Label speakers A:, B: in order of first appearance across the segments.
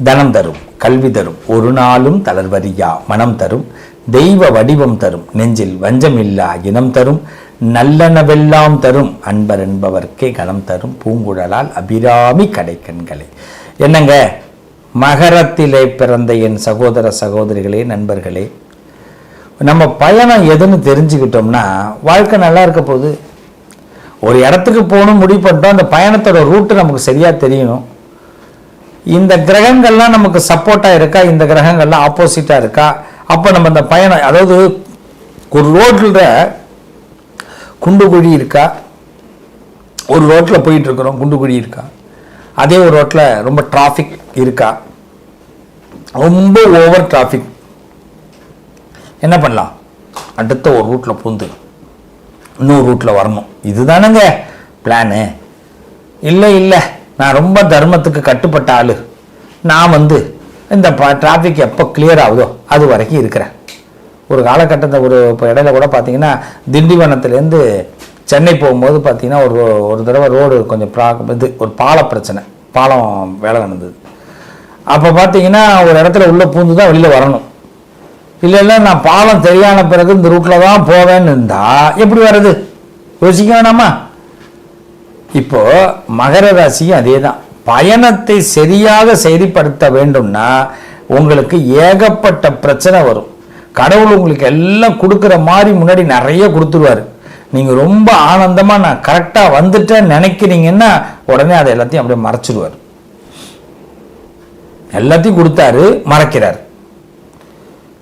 A: தனம் தரும் கல்வி தரும் ஒரு நாளும் தளர்வரியா மனம் தரும் தெய்வ வடிவம் தரும் நெஞ்சில் வஞ்சமில்லா இனம் தரும் நல்லனவெல்லாம் தரும் அன்பர் என்பவர்க்கே கணம் தரும் பூங்குழலால் அபிராமி கடைக்கண்களை. என்னங்க? மகரத்திலே பிறந்த என் சகோதர சகோதரிகளே நண்பர்களே நம்ம பயணம் எதுன்னு தெரிஞ்சுக்கிட்டோம்னா வாழ்க்கை நல்லா இருக்க போகுது. ஒரு இடத்துக்கு போகணும் முடிவு பண்ணிட்டோம் அந்த பயணத்தோட ரூட்டு நமக்கு சரியாக தெரியணும். இந்த கிரகங்கள்லாம் நமக்கு சப்போர்ட்டாக இருக்கா? இந்த கிரகங்கள்லாம் ஆப்போசிட்டாக இருக்கா? அப்போ நம்ம இந்த பயணம் அதாவது ஒரு ரோட்டில் குண்டு குழி இருக்கா? ஒரு ரோட்டில் போயிட்டு இருக்கிறோம் குண்டு குழி இருக்கா? அதே ஒரு ரோட்டில் ரொம்ப டிராஃபிக் இருக்கா? ரொம்ப ஓவர் டிராஃபிக் என்ன பண்ணலாம்? அடுத்த ஒரு ரூட்டில் பூந்து இன்னொரு ரூட்டில் வரணும். இதுதானங்க பிளானு இல்லை இல்லை. நான் ரொம்ப தர்மத்துக்கு கட்டுப்பட்ட ஆள். நான் வந்து இந்த டிராஃபிக் எப்போ கிளியர் ஆகுதோ அது வரைக்கும் இருக்கிறேன். ஒரு காலகட்டத்தில் ஒரு இப்போ இடையில கூட பார்த்தீங்கன்னா திண்டிவனத்துலேருந்து சென்னை போகும்போது பார்த்தீங்கன்னா ஒரு ஒரு தடவை ரோடு கொஞ்சம் ப்ரா இது ஒரு பால பிரச்சனை. பாலம் வேலை நடந்தது. அப்போ பார்த்தீங்கன்னா ஒரு இடத்துல உள்ளே பூந்து தான் வெளியில் வரணும். இல்லை இல்லை நான் பாலம் தெரியான பிறகு இந்த ரூட்டில் தான் போவேன்னு இருந்தால் எப்படி வர்றது? யோசிக்க வேணாமா? இப்போ மகர ராசியும் அதே தான் பயணத்தை சரியாக செயல்படுத்த வேண்டும்னா உங்களுக்கு ஏகப்பட்ட பிரச்சனை வரும். கடவுள் உங்களுக்கு எல்லாம் கொடுக்குற மாதிரி முன்னாடி நிறைய கொடுத்துருவாரு. நீங்கள் ரொம்ப ஆனந்தமாக நான் கரெக்டாக வந்துட்டேன்னு நினைக்கிறீங்கன்னா உடனே அதை எல்லாத்தையும் அப்படியே மறைச்சிடுவார் எல்லாத்தையும் கொடுத்தாரு மறைக்கிறார்.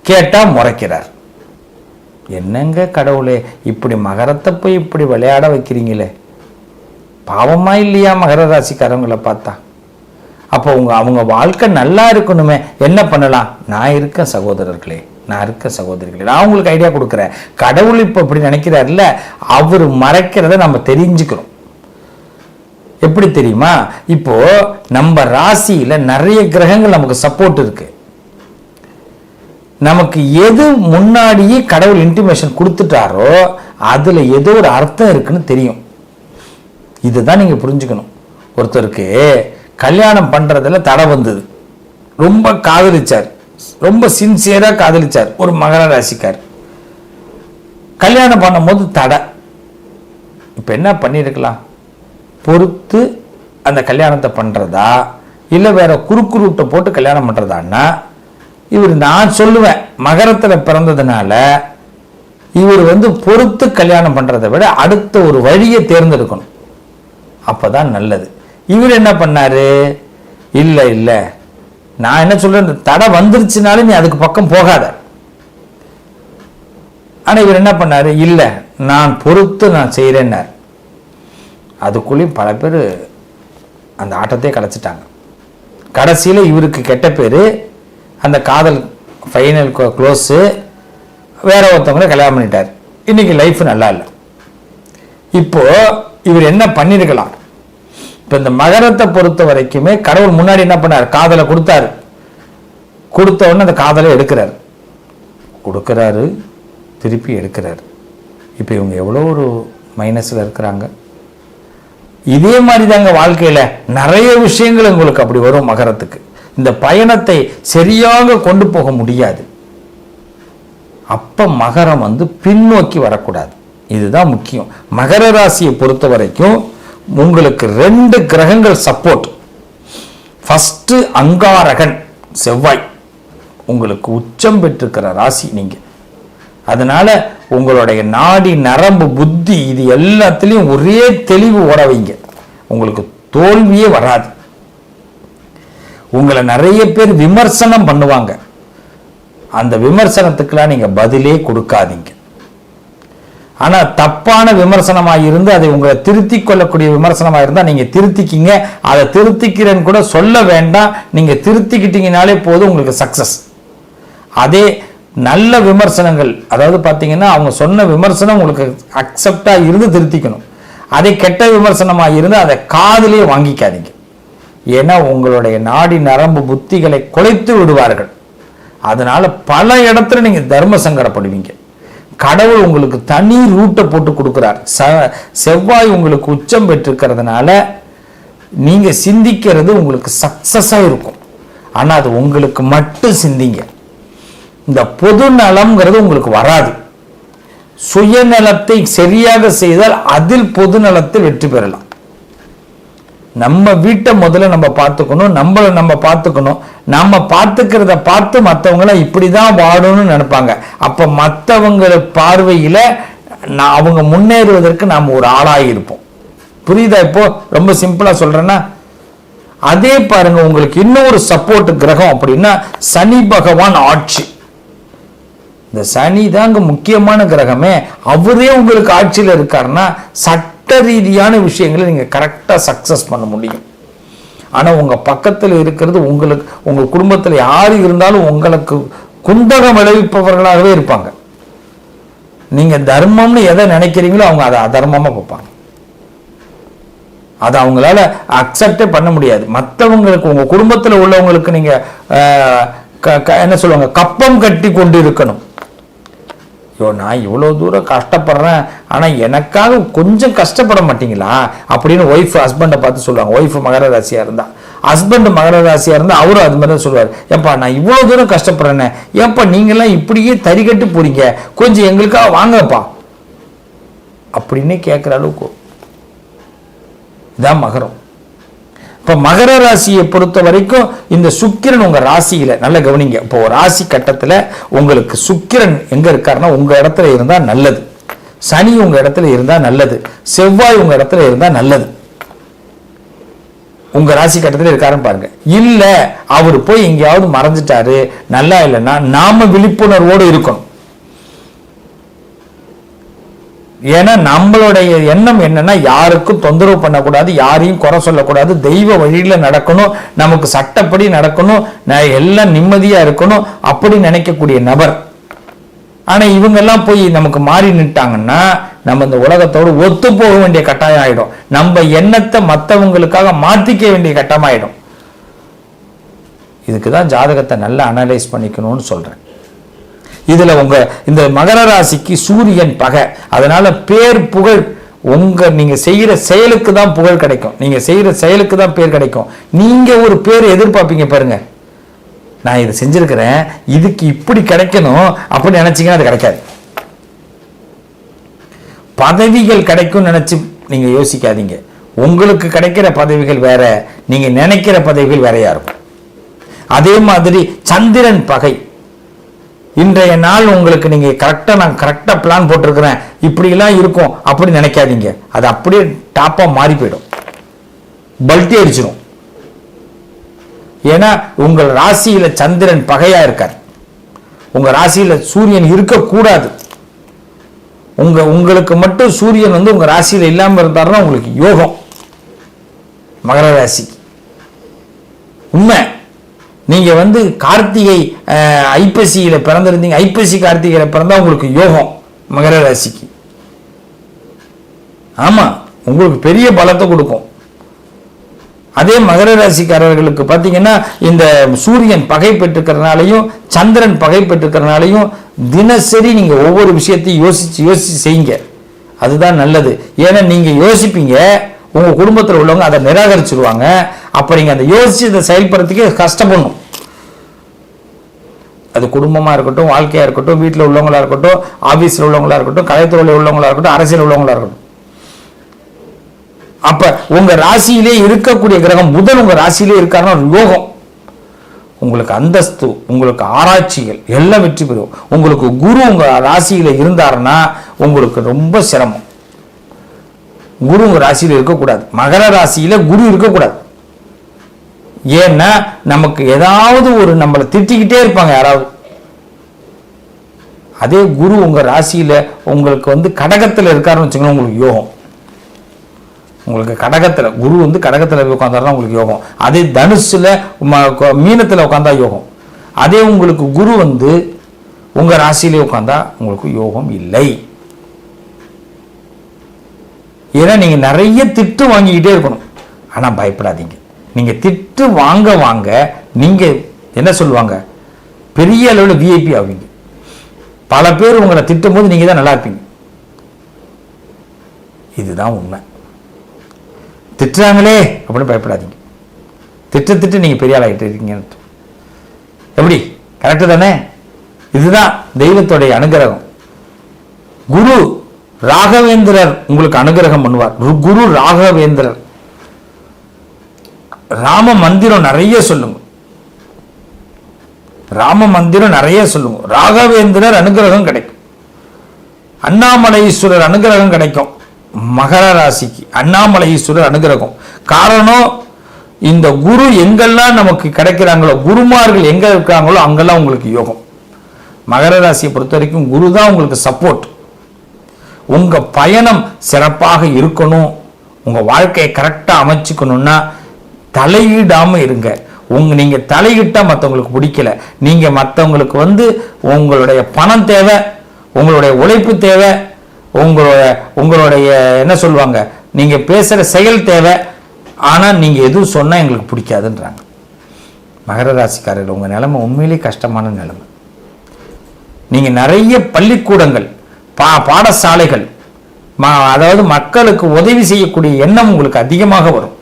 A: கேட்டால் முறைக்கிறார். என்னங்க கடவுளே இப்படி மகரத்தை போய் இப்படி விளையாட வைக்கிறீங்களே? பாவமாக இல்லையா மகர ராசிக்காரவங்களை பார்த்தா? அப்போ உங்க அவங்க வாழ்க்கை நல்லா இருக்கணுமே. என்ன பண்ணலாம்? நான் இருக்கேன் சகோதரர்களே நான் இருக்கேன் சகோதரிகளே. நான் உங்களுக்கு ஐடியா கொடுக்குறேன். கடவுள் இப்போ இப்படி நினைக்கிறாருல்ல அவர் மறைக்கிறத நம்ம தெரிஞ்சுக்கிறோம். எப்படி தெரியுமா? இப்போ நம்ம ராசியில நிறைய கிரகங்கள் நமக்கு சப்போர்ட் இருக்கு. நமக்கு எது முன்னாடியே கடவுள் இன்டிமேஷன் கொடுத்துட்டாரோ அதுல ஏதோ ஒரு அர்த்தம் இருக்குன்னு தெரியும். இதுதான் நீங்கள் புரிஞ்சுக்கணும். ஒருத்தருக்கு கல்யாணம் பண்ணுறதில் தடை வந்தது. ரொம்ப காதலிச்சார். ரொம்ப சின்சியராக காதலிச்சார். ஒரு மகர ராசிக்கார். கல்யாணம் பண்ணும்போது தடை. இப்போ என்ன பண்ணியிருக்கலாம் பொறுத்து அந்த கல்யாணத்தை பண்ணுறதா இல்லை வேற குறுக்கு ரூட்டை போட்டு கல்யாணம் பண்ணுறதான்னா இவர் நான் சொல்லுவேன் மகரத்தில் பிறந்ததுனால இவர் வந்து பொறுத்து கல்யாணம் பண்ணுறதை விட அடுத்த ஒரு வழியை தேர்ந்தெடுக்கணும். அப்போ தான் நல்லது. இவர் என்ன பண்ணார்? இல்லை இல்லை. நான் என்ன சொல்கிறேன் இந்த தடை வந்துருச்சுனாலும் நீ அதுக்கு பக்கம் போகாத. ஆனால் இவர் என்ன பண்ணாரு? இல்லை நான் பொறுத்து நான் செய்கிறேன்னார் அதுக்குள்ளேயும் பல பேர் அந்த ஆட்டத்தையே கலைச்சிட்டாங்க. கடைசியில் இவருக்கு கெட்ட பேர் அந்த காதல் ஃபைனல் க்ளோஸு வேற ஒருத்தவங்களை கல்யாணம் பண்ணிட்டார். இன்றைக்கி லைஃப் நல்லா இல்லை. இப்போது இவர் என்ன பண்ணியிருக்கலாம் இப்போ இந்த மகரத்தை பொறுத்த வரைக்குமே கடவுள் முன்னாடி என்ன பண்ணார்? காதலை கொடுத்தாரு. கொடுத்த உடனே அந்த காதலை எடுக்கிறார். கொடுக்குறாரு திருப்பி எடுக்கிறாரு. இப்போ இவங்க எவ்வளோ ஒரு மைனஸில் இருக்கிறாங்க. இதே மாதிரி தாங்க வாழ்க்கையில நிறைய விஷயங்கள் உங்களுக்கு அப்படி வரும் மகரத்துக்கு. இந்த பயணத்தை சரியாக கொண்டு போக முடியாது. அப்ப மகரம் வந்து பின்னோக்கி வரக்கூடாது. இதுதான் முக்கியம். மகர ராசியை பொறுத்த வரைக்கும் உங்களுக்கு ரெண்டு கிரகங்கள் சப்போர்ட் ஃபஸ்ட்டு அங்காரகன் செவ்வாய். உங்களுக்கு உச்சம் பெற்றிருக்கிற ராசி நீங்க. அதனால உங்களுடைய நாடி நரம்பு புத்தி இது எல்லாத்துலேயும் ஒரே தெளிவு ஓட வைங்க. உங்களுக்கு தோல்வியே வராது. உங்களை நிறைய பேர் விமர்சனம் பண்ணுவாங்க. அந்த விமர்சனத்துக்கெல்லாம் நீங்க பதிலே கொடுக்காதீங்க. ஆனா தப்பான விமர்சனமா இருந்து அதை உங்களை திருத்தி கொள்ளக்கூடிய விமர்சனமா இருந்தா நீங்க திருத்திக்கிங்க. அதை திருத்திக்கிறேன்னு கூட சொல்ல வேண்டாம். நீங்க திருத்திக்கிட்டீங்கனாலே போதும் உங்களுக்கு சக்சஸ் அதே நல்ல விமர்சனங்கள் அதாவது பார்த்தீங்கன்னா அவங்க சொன்ன விமர்சனம் உங்களுக்கு அக்செப்டாக இருந்து திருத்திக்கணும். அதே கெட்ட விமர்சனமாக இருந்து அதை காதிலே வாங்கிக்காதீங்க. ஏன்னா உங்களுடைய நாடி நரம்பு புத்திகளை குலைத்து விடுவார்கள். அதனால பல இடத்துல நீங்கள் தர்ம சங்கடப்படுவீங்க. கடவுள் உங்களுக்கு தனி ரூட்டை போட்டு கொடுக்குறார். ச- செவ்வாய் உங்களுக்கு உச்சம் பெற்றிருக்கிறதுனால நீங்கள் சிந்திக்கிறது உங்களுக்கு சக்ஸஸாக இருக்கும். ஆனால் அது உங்களுக்கு மட்டும் சிந்திங்க. இந்த பொது நலம்ங்கிறது உங்களுக்கு வராது. சுயநலத்தை சரியாக செய்தால் அதில் பொது நலத்தில் வெற்றி பெறலாம். நம்ம வீட்டை முதல்ல நம்ம பார்த்துக்கணும் நம்மளை நம்ம பார்த்துக்கணும். நம்ம பார்த்துக்கிறத பார்த்து மற்றவங்கள இப்படி தான் வாழணும்னு நினைப்பாங்க. அப்போ மற்றவங்கள பார்வையில் நான் அவங்க முன்னேறுவதற்கு நாம் ஒரு ஆளாக இருப்போம். புரியுதா இப்போ? ரொம்ப சிம்பிளாக சொல்கிறேன்னா அதே பாருங்க உங்களுக்கு இன்னொரு சப்போர்ட் கிரகம் அப்படின்னா சனி பகவான் ஆட்சி. இந்த சனி தான் முக்கியமான கிரகமே. அவரே உங்களுக்கு ஆட்சியில் இருக்காருன்னா சட்ட ரீதியான விஷயங்களை நீங்கள் கரெக்டாக சக்ஸஸ் பண்ண முடியும். ஆனால் உங்கள் பக்கத்தில் இருக்கிறது உங்களுக்கு உங்கள் குடும்பத்தில் யார் இருந்தாலும் உங்களுக்கு குந்தகம் விளைவிப்பவர்களாகவே இருப்பாங்க. நீங்கள் தர்மம்னு எதை நினைக்கிறீங்களோ அவங்க அதை அதர்மமாக பார்ப்பாங்க. அதை அவங்களால அக்செப்டே பண்ண முடியாது. மற்றவங்களுக்கு உங்கள் குடும்பத்தில் உள்ளவங்களுக்கு நீங்கள் என்ன சொல்லுவாங்க கப்பம் கட்டி கொண்டு இருக்கணும் ஐயோ நான் இவ்வளோ தூரம் கஷ்டப்படுறேன். ஆனால் எனக்காக கொஞ்சம் கஷ்டப்பட மாட்டீங்களா? அப்படின்னு ஒய்ஃப் ஹஸ்பண்டை பார்த்து சொல்லுவாங்க. ஒய்ஃப் மகர ராசியாக இருந்தா. ஹஸ்பண்ட் மகர ராசியாக இருந்தால் அவரும் அது மாதிரி தான் சொல்லுவார். ஏப்பா நான் இவ்வளோ தூரம் கஷ்டப்படுறேனே. ஏப்பா நீங்களாம் இப்படியே தறிக்கட்டு போறீங்க. கொஞ்சம் எங்களுக்காக வாங்கப்பா. அப்படின்னு கேட்குற அளவுக்கு. இதான் மகரம். இப்போ மகர ராசியை பொறுத்த வரைக்கும் இந்த சுக்கிரன் உங்கள் ராசியில் நல்ல கவனிங்க. இப்போ ராசி கட்டத்தில் உங்களுக்கு சுக்கிரன் எங்கே இருக்காருன்னா உங்கள் இடத்துல இருந்தால் நல்லது. சனி உங்கள் இடத்துல இருந்தால் நல்லது. செவ்வாய் உங்கள் இடத்துல இருந்தால் நல்லது. உங்கள் ராசி கட்டத்தில் இருக்காருன்னு பாருங்க. இல்லை அவர் போய் எங்கேயாவது மறைஞ்சிட்டாரு நல்லா இல்லைன்னா நாம விழிப்புணர்வோடு இருக்கணும். ஏன்னா நம்மளுடைய எண்ணம் என்னன்னா யாருக்கும் தொந்தரவு பண்ணக்கூடாது யாரையும் குறை சொல்லக்கூடாது. தெய்வ வழியில் நடக்கணும் நமக்கு சட்டப்படி நடக்கணும் நான் எல்லாம் நிம்மதியாக இருக்கணும் அப்படி நினைக்கக்கூடிய நபர். ஆனால் இவங்கெல்லாம் போய் நமக்கு மாறி நின்ட்டாங்கன்னா நம்ம இந்த உலகத்தோடு ஒத்து போக வேண்டிய கட்டாயம் ஆகிடும் நம்ம எண்ணத்தை மற்றவங்களுக்காக மாற்றிக்க வேண்டிய கட்டமாயிடும். இதுக்கு தான் ஜாதகத்தை நல்லா அனலைஸ் பண்ணிக்கணும்னு சொல்கிறேன் இதில் உங்கள் இந்த மகர ராசிக்கு சூரியன் பகை. அதனால் பேர் புகழ் உங்கள் நீங்கள் செய்கிற செயலுக்கு தான் புகழ் கிடைக்கும். நீங்கள் செய்கிற செயலுக்கு தான் பேர் கிடைக்கும். நீங்கள் ஒரு பேர் எதிர்பார்ப்பீங்க பாருங்கள் நான் இதை செஞ்சுருக்கிறேன் இதுக்கு இப்படி கிடைக்கணும் அப்படின்னு நினச்சிங்கன்னா அது கிடைக்காது. பதவிகள் கிடைக்கும் நினச்சி நீங்கள் யோசிக்காதீங்க. உங்களுக்கு கிடைக்கிற பதவிகள் வேற நீங்கள் நினைக்கிற பதவிகள் வேறையா இருக்கும். அதே மாதிரி சந்திரன் பகை. இன்றைய நாள் உங்களுக்கு நீங்க கரெக்டா நான் கரெக்டா பிளான் போட்டிருக்கிறேன். இப்படிலாம் இருக்கும் அப்படி நினைக்காதீங்க. அது அப்படியே டாப்பா மாறி போயிடும். பல்ட்டி அடிச்சிடும் ஏன்னா உங்கள் ராசியில சந்திரன் பகையா இருக்கார். உங்க ராசியில சூரியன் இருக்கக்கூடாது. உங்க உங்களுக்கு மட்டும் சூரியன் வந்து உங்க ராசியில இல்லாம இருந்தாருன்னா உங்களுக்கு யோகம். மகர ராசி. உண்மை. நீங்க வந்து கார்த்திகை ஐப்பசியில் ஐப்பசியில பிறந்திருந்தீங்க. ஐப்பசி கார்த்திகையில பிறந்தா உங்களுக்கு யோகம் மகர ராசிக்கு. ஆமா உங்களுக்கு பெரிய பலத்தை கொடுக்கும். அதே மகர ராசிக்காரர்களுக்கு பார்த்தீங்கன்னா இந்த சூரியன் பகை பெற்றுக்கிறதுனாலையும் சந்திரன் பகை பெற்றுக்கிறனாலையும் தினசரி நீங்க ஒவ்வொரு விஷயத்தையும் யோசிச்சு யோசிச்சு செய்யுங்க. அதுதான் நல்லது. ஏன்னா நீங்க யோசிப்பீங்க உங்க குடும்பத்தில் உள்ளவங்க அதை நிராகரிச்சிருவாங்க. அப்ப நீங்க அந்த யோசிச்சு இதை செயல்படுறதுக்கே கஷ்டப்படணும். அது குடும்பமா இருக்கட்டும் வாழ்க்கையாக இருக்கட்டும் வீட்டில் உள்ளவங்களா இருக்கட்டும் ஆஃபீஸில் உள்ளவங்களா இருக்கட்டும் கலைத்துறையில் உள்ளவங்களா இருக்கட்டும் அரசியல் உள்ளவங்களா இருக்கட்டும். அப்ப உங்க ராசியிலே இருக்கக்கூடிய கிரகம் புதன் உங்க ராசியிலே இருக்காருன்னா லோகம் யோகம். உங்களுக்கு அந்தஸ்து உங்களுக்கு ஆராய்ச்சிகள் எல்லாம் வெற்றி பெறும். உங்களுக்கு குரு உங்க ராசியில இருந்தாருன்னா உங்களுக்கு ரொம்ப சிரமம். குரு உங்க ராசியில இருக்கக்கூடாது. மகர ராசியில குரு இருக்கக்கூடாது. ஏன்னா நமக்கு ஏதாவது ஒரு நம்மளை திட்டிக்கிட்டே இருப்பாங்க யாராவது. அதே குரு உங்க ராசியில உங்களுக்கு வந்து கடகத்துல இருக்காருன்னு வச்சுக்கோங்க உங்களுக்கு யோகம். உங்களுக்கு கடகத்துல குரு வந்து கடகத்துல உட்காந்தாருன்னா உங்களுக்கு யோகம். அதே தனுஷில் ம- மீனத்துல உட்காந்தா யோகம். அதே உங்களுக்கு குரு வந்து உங்க ராசியிலே உட்காந்தா உங்களுக்கு யோகம் இல்லை. ஏன்னா நீங்கள் நிறைய திட்டு வாங்கிக்கிட்டே இருக்கணும். ஆனா பயப்படாதீங்க. நீங்கள் திட்டு வாங்க வாங்க நீங்கள் என்ன சொல்லுவாங்க? பெரிய அளவில் விஐபி ஆவீங்க. பல பேர் உங்களை திட்டும் போது நீங்கள் தான் நல்லா இருப்பீங்க. இதுதான் உண்மை. திட்டுறாங்களே அப்படின்னு பயப்படாதீங்க. திட்டு திட்டு நீங்கள் பெரிய ஆளாகிட்டு இருக்கீங்கன்னு எப்படி? கரெக்டு தானே? இதுதான் தெய்வத்துடைய அனுகிரகம். குரு ராகவேந்திரர் உங்களுக்கு அனுகிரகம் பண்ணுவார். குரு ராகவேந்திரர். ராம மந்திரம் நிறைய சொல்லுங்க. ராம மந்திரம் நிறைய சொல்லுங்க. ராகவேந்திரர் அனுகிரகம் கிடைக்கும். அண்ணாமலை ஈஸ்வரர் அனுகிரகம் கிடைக்கும். மகர ராசிக்கு அண்ணாமலை ஈஸ்வரர் அனுகிரகம். காரணம் இந்த குரு எங்கெல்லாம் நமக்கு கிடைக்கிறாங்களோ குருமார்கள் எங்க இருக்காங்களோ அங்கெல்லாம் உங்களுக்கு யோகம். மகர ராசியை பொறுத்த வரைக்கும் குரு தான் உங்களுக்கு சப்போர்ட் உங்க பயணம் சிறப்பாக இருக்கணும். உங்க வாழ்க்கையை கரெக்டாக அமைச்சுக்கணும்னா தலையிடாமல் இருங்க. உங்க நீங்க தலையிட்டா மற்றவங்களுக்கு பிடிக்கல. நீங்க மற்றவங்களுக்கு வந்து உங்களுடைய பணம் தேவை உங்களுடைய உழைப்பு தேவை உங்களோட உங்களுடைய என்ன சொல்லுவாங்க நீங்க பேசுற செயல் தேவை ஆனால் நீங்க எதுவும் சொன்னா எங்களுக்கு பிடிக்காதுன்றாங்க. மகர ராசிக்காரர்கள் உங்க நிலைமை உண்மையிலேயே கஷ்டமான நிலைமை. நீங்க நிறைய பள்ளிக்கூடங்கள் பா பாடசாலைகள் அதாவது மக்களுக்கு உதவி செய்யக்கூடிய எண்ணம் உங்களுக்கு அதிகமாக வரும்.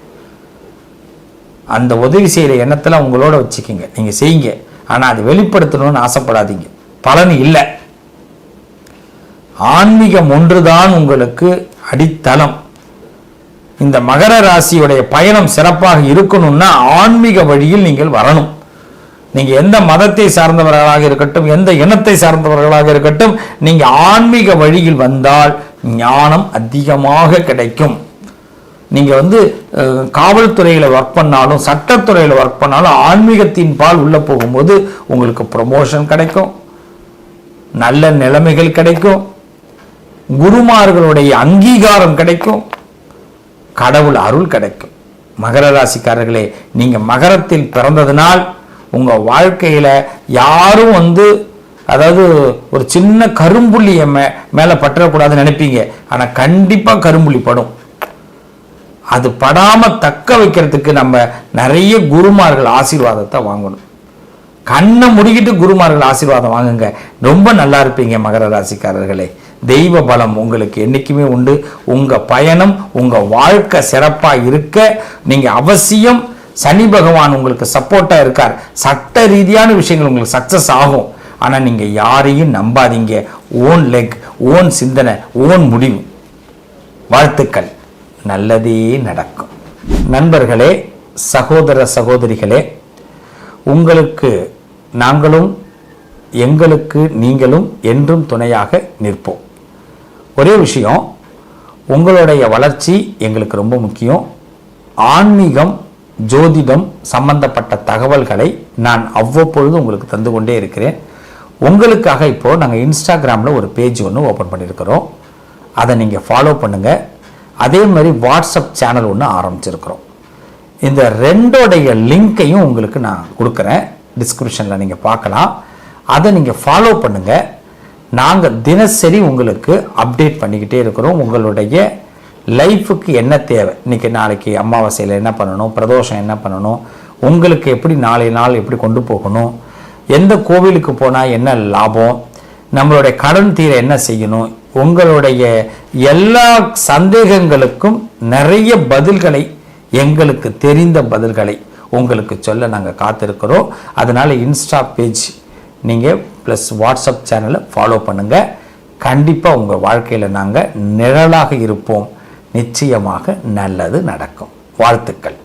A: அந்த உதவி செய்கிற எண்ணத்தில் உங்களோட வச்சுக்கோங்க. நீங்கள் செய்யுங்க. ஆனால் அது வெளிப்படுத்தணும்னு ஆசைப்படாதீங்க. பலன் இல்லை. ஆன்மீகம் ஒன்றுதான் உங்களுக்கு அடித்தளம். இந்த மகர ராசியுடைய பயணம் சிறப்பாக இருக்கணும்னா ஆன்மீக வழியில் நீங்கள் வரணும். நீங்கள் எந்த மதத்தை சார்ந்தவர்களாக இருக்கட்டும் எந்த இனத்தை சார்ந்தவர்களாக இருக்கட்டும் நீங்கள் ஆன்மீக வழியில் வந்தால் ஞானம் அதிகமாக கிடைக்கும். நீங்கள் வந்து காவல்துறையில் ஒர்க் பண்ணாலும் சட்டத்துறையில் ஒர்க் பண்ணாலும் ஆன்மீகத்தின் பால் உள்ளே போகும்போது உங்களுக்கு ப்ரமோஷன் கிடைக்கும். நல்ல நிலைமைகள் கிடைக்கும். குருமார்களுடைய அங்கீகாரம் கிடைக்கும். கடவுள் அருள் கிடைக்கும். மகர ராசிக்காரர்களே நீங்கள் மகரத்தில் பிறந்ததினால் உங்கள் வாழ்க்கையில் யாரும் வந்து அதாவது ஒரு சின்ன கரும்புள்ளியை மே மேலே பற்றக்கூடாதுன்னு நினைப்பீங்க. ஆனால் கண்டிப்பாக கரும்புள்ளி படும். அது படாமல் தக்க வைக்கிறதுக்கு நம்ம நிறைய குருமார்கள் ஆசீர்வாதத்தை வாங்கணும். கண்ணை முடிக்கிட்டு குருமார்கள் ஆசீர்வாதம் வாங்குங்க. ரொம்ப நல்லா இருப்பீங்க மகர ராசிக்காரர்களே. தெய்வ பலம் உங்களுக்கு என்றைக்குமே உண்டு. உங்கள் பயணம் உங்கள் வாழ்க்கை சிறப்பாக இருக்க நீங்கள் அவசியம். சனி பகவான் உங்களுக்கு சப்போர்ட்டாக இருக்கார். சட்ட ரீதியான விஷயங்கள் உங்களுக்கு சக்ஸஸ் ஆகும். ஆனால் நீங்கள் யாரையும் நம்பாதீங்க. ஓன் லெக் ஓன் சிந்தனை ஓன் முடிவு. வாழ்த்துக்கள். நல்லதே நடக்கும். நண்பர்களே சகோதர சகோதரிகளே உங்களுக்கு நாங்களும் எங்களுக்கு நீங்களும் என்றும் துணையாக நிற்போம். ஒரே விஷயம் உங்களுடைய வளர்ச்சி எங்களுக்கு ரொம்ப முக்கியம். ஆன்மீகம் ஜோதிடம் சம்பந்தப்பட்ட தகவல்களை நான் அவ்வப்பொழுது உங்களுக்கு தந்து கொண்டே இருக்கிறேன். உங்களுக்காக இப்போ நாங்கள் இன்ஸ்டாகிராமில் ஒரு பேஜ் ஒன்று ஓப்பன் பண்ணியிருக்கிறோம். அதை நீங்கள் ஃபாலோ பண்ணுங்கள் அதே மாதிரி வாட்ஸ்அப் சேனல் ஒன்று ஆரம்பிச்சிருக்கிறோம். இந்த ரெண்டோடைய லிங்க்கையும் உங்களுக்கு நான் கொடுக்குறேன். டிஸ்கிரிப்ஷனில் நீங்கள் பார்க்கலாம். அதை நீங்கள் ஃபாலோ பண்ணுங்கள் நாங்கள் தினசரி உங்களுக்கு அப்டேட் பண்ணிக்கிட்டே இருக்கிறோம். உங்களுடைய லைஃபுக்கு என்ன தேவை? இன்றைக்கி நாளைக்கு அமாவாசையில் என்ன பண்ணணும்? பிரதோஷம் என்ன பண்ணணும்? உங்களுக்கு எப்படி நாளை நாள் எப்படி கொண்டு போகணும்? எந்த கோவிலுக்கு போனால் என்ன லாபம்? நம்மளுடைய கடன் தீர என்ன செய்யணும்? உங்களுடைய எல்லா சந்தேகங்களுக்கும் நிறைய பதில்களை எங்களுக்கு தெரிந்த பதில்களை உங்களுக்கு சொல்ல நாங்கள் காத்திருக்கிறோம். அதனால் இன்ஸ்டா பேஜ் நீங்கள் ப்ளஸ் வாட்ஸ்அப் சேனலை ஃபாலோ பண்ணுங்கள் கண்டிப்பாக உங்கள் வாழ்க்கையில் நாங்கள் நிழலாக இருப்போம். நிச்சயமாக நல்லது நடக்கும். வாழ்த்துக்கள்.